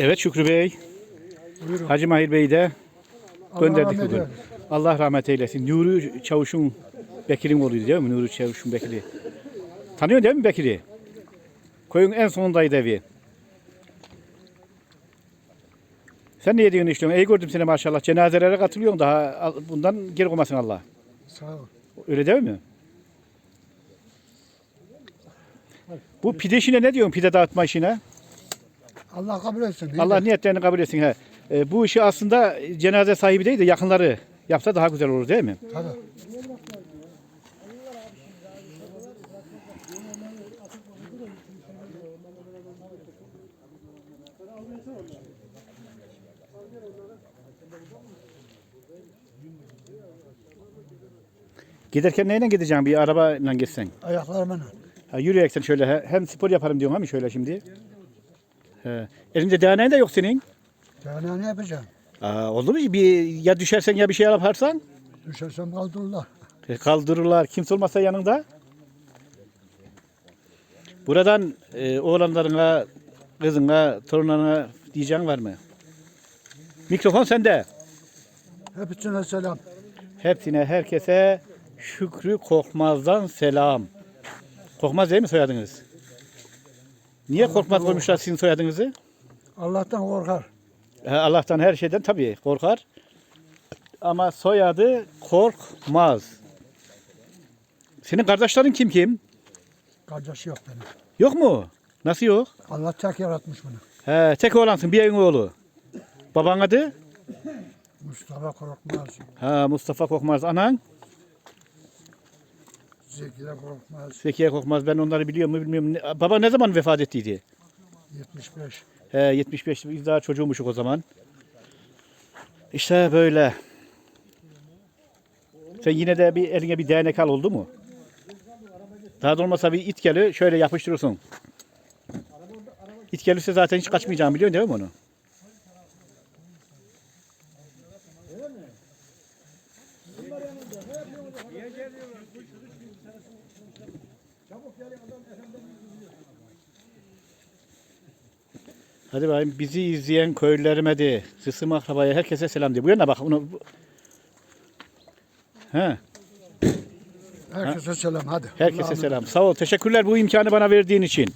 Evet Şükrü Bey, Buyurun. Hacı Mahir Bey'i de Allah gönderdik rahmet bugün. Allah rahmet eylesin. Nuri Çavuş'un Bekir'in oğluydu değil mi? Nuri Çavuş'un Bekir'i. Tanıyorsun değil mi Bekir'i? Koyun en sonundaydı evi. Sen ne diyorsun işte? İyi gördüm seni maşallah. Cenazelere katılıyorsun daha. Bundan geri koymasın Allah. Sağ ol. Öyle değil mi? Bu pide işine ne diyorsun? Pide dağıtma işine? Allah kabul etsin. Allah de. niyetlerini kabul etsin. He. E, bu işi aslında cenaze sahibi değil de yakınları yapsa daha güzel olur değil mi? Tabii. Giderken neyle gideceksin? Bir arabayla gitsen. Ayaklarımla. Ha, yürüyeksen şöyle he- hem spor yaparım diyorsun ama şöyle şimdi. He. Elinde değneğin de yok senin. Daha ne yapacağım? Aa, olur mu? Bir, ya düşersen ya bir şey yaparsan Düşersem kaldırırlar. e, kaldırırlar. Kimse olmazsa yanında. Buradan e, oğlanlarına, kızına, torunlarına diyeceğin var mı? Mikrofon sende. Hepsine selam. Hepsine, herkese Şükrü Korkmaz'dan selam. Korkmaz değil mi soyadınız? Niye Korkmaz koymuşlar sizin soyadınızı? Allah'tan korkar. Allah'tan her şeyden tabii korkar. Ama soyadı Korkmaz. Senin kardeşlerin kim kim? Kardeşi yok benim. Yok mu? Nasıl yok? Allah tek yaratmış bunu. He, tek oğlansın, bir evin oğlu. Baban adı? Mustafa korkmaz. Ha, Mustafa Korkmaz. Anan? Zekiye korkmaz. Zekiye Korkmaz. Ben onları biliyor mu bilmiyorum. Ne- Baba ne zaman vefat ettiydi? 75. He 75 biz daha çocuğumuşuk o zaman. İşte böyle. Sen yine de bir eline bir değnek al oldu mu? Daha da olmasa bir it geli şöyle yapıştırırsın. İt gelirse zaten hiç kaçmayacağım biliyorsun değil mi onu? Hadi bakayım bizi izleyen köylülerime de, kısım akrabaya herkese selam diyor. Bu yana bak. Onu, bu- He, Herkese selam hadi. herkese selam. Sağ ol. Teşekkürler bu imkanı bana verdiğin için.